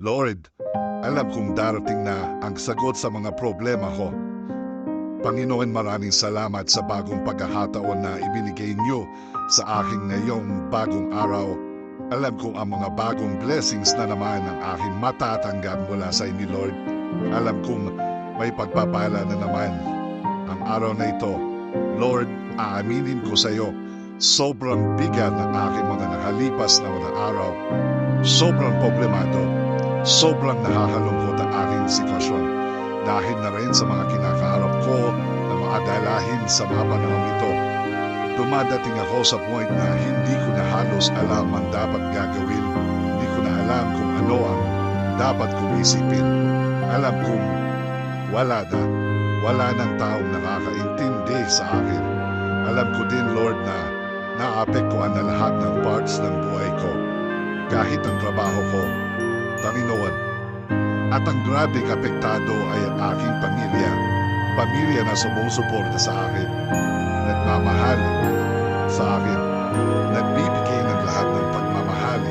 Lord, alam kong darating na ang sagot sa mga problema ko. Panginoon, maraming salamat sa bagong pagkakataon na ibinigay niyo sa aking ngayong bagong araw. Alam kong ang mga bagong blessings na naman ang aking matatanggap mula sa inyo, Lord. Alam kong may pagpapala na naman ang araw na ito. Lord, aaminin ko sa iyo, sobrang bigat ng aking mga nakalipas na mga araw. Sobrang problemado, sobrang nakakalungkot ang aking sitwasyon dahil na rin sa mga kinakaharap ko na mga dalahin sa mga panahon ito. Dumadating ako sa point na hindi ko na halos alam ang dapat gagawin. Hindi ko na alam kung ano ang dapat kong isipin. Alam kong wala na. Wala ng taong nakakaintindi sa akin. Alam ko din, Lord, na naapektuhan na lahat ng parts ng buhay ko. Kahit ang trabaho ko, Panginoon, at ang grabing apektado ay ang aking pamilya. Pamilya na sumusuporta sa akin. Nagmamahal sa akin. Nagbibigay ng lahat ng pagmamahal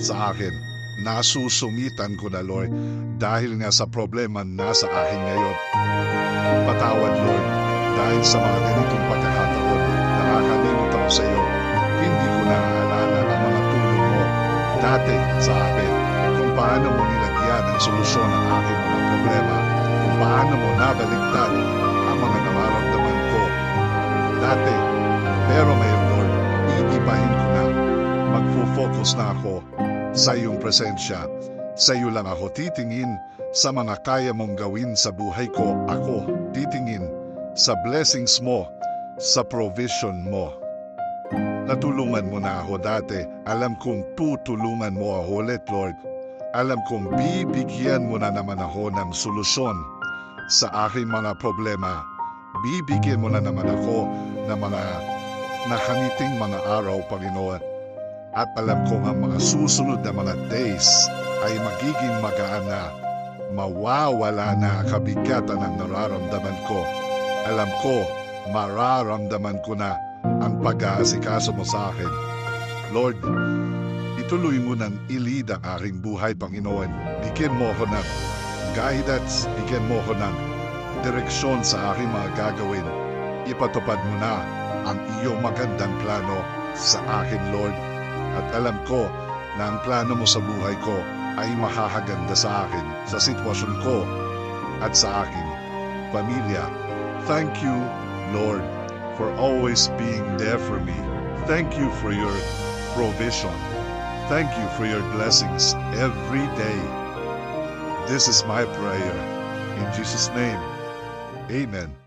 sa akin. Nasusumitan ko na, Lord, dahil nga sa problema nasa akin ngayon. Patawad, Lord, dahil sa mga ganitong pagkakataon, nakakalimot ako sa iyo. Hindi ko naaalala ang mga tulong mo dati sa akin kung paano mo nilagyan ang solusyon ng aking mga problema, kung paano mo nabaligtad ang mga nararamdaman ko dati. Pero ngayon, Lord, iibahin ko na. Magfo-focus na ako sa iyong presensya. Sa iyo lang ako titingin sa mga kaya mong gawin sa buhay ko. Ako titingin sa blessings mo, sa provision mo. Natulungan mo na ako dati. Alam kong tutulungan mo ako ulit, Lord. Alam kong bibigyan mo na naman ako ng solusyon sa aking mga problema. Bibigyan mo na naman ako ng mga nakaniting mga araw, Panginoon. At alam kong ang mga susunod na mga days ay magiging magaan na. Mawawala na ang kabigatan ng nararamdaman ko. Alam ko, mararamdaman ko na ang pag-aasikaso mo sa akin. Lord, ituloy mo nang ilid ang aking buhay, Panginoon. Bigyan mo ako ng guidance, bigyan mo ako ng direksyon sa aking mga gagawin. Ipatupad mo na ang iyong magandang plano sa akin, Lord. At alam ko na ang plano mo sa buhay ko ay makakaganda sa akin, sa sitwasyon ko at sa aking pamilya. Thank you, Lord, for always being there for me. Thank you for your provision. Thank you for your blessings every day. This is my prayer. In Jesus' name, amen.